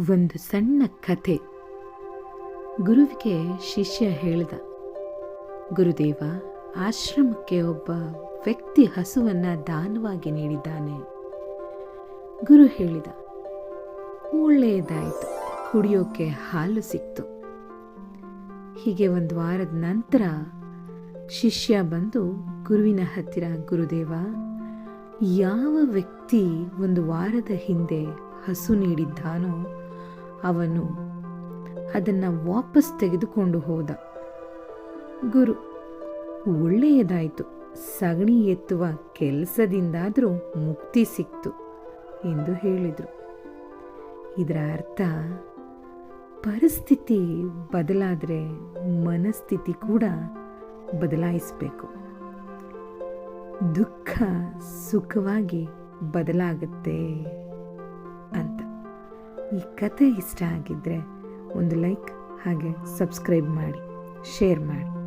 ಒಂದು ಸಣ್ಣ ಕಥೆ. ಗುರುವಿಗೆ ಶಿಷ್ಯ ಹೇಳಿದ, ಗುರುದೇವ, ಆಶ್ರಮಕ್ಕೆ ಒಬ್ಬ ವ್ಯಕ್ತಿ ಹಸುವನ್ನ ದಾನವಾಗಿ ನೀಡಿದ್ದಾನೆ. ಗುರು ಹೇಳಿದ, ಒಳ್ಳೆಯದಾಯಿತು, ಕುಡಿಯೋಕೆ ಹಾಲು ಸಿಕ್ತು. ಹೀಗೆ ಒಂದು ವಾರದ ನಂತರ ಶಿಷ್ಯ ಬಂದು ಗುರುವಿನ ಹತ್ತಿರ, ಗುರುದೇವ, ಯಾವ ವ್ಯಕ್ತಿ ಒಂದು ವಾರದ ಹಿಂದೆ ಹಸು ನೀಡಿದ್ದಾನೋ ಅವನು ಅದನ್ನು ವಾಪಸ್ ತೆಗೆದುಕೊಂಡು ಹೋದ. ಗುರು, ಒಳ್ಳೆಯದಾಯಿತು. ಸಗಣಿ ಎತ್ತುವ ಕೆಲಸದಿಂದಾದರೂ ಮುಕ್ತಿ ಸಿಕ್ತು ಎಂದು ಹೇಳಿದರು. ಇದರ ಅರ್ಥ, ಪರಿಸ್ಥಿತಿ ಬದಲಾದರೆ ಮನಸ್ಥಿತಿ ಕೂಡ ಬದಲಾಯಿಸಬೇಕು. ದುಃಖ ಸುಖವಾಗಿ ಬದಲಾಗುತ್ತೆ. ಈ ಕತೆ ಇಷ್ಟ ಆಗಿದ್ದರೆ ಒಂದು ಲೈಕ್ ಹಾಗೆ ಸಬ್ಸ್ಕ್ರೈಬ್ ಮಾಡಿ ಶೇರ್ ಮಾಡಿ.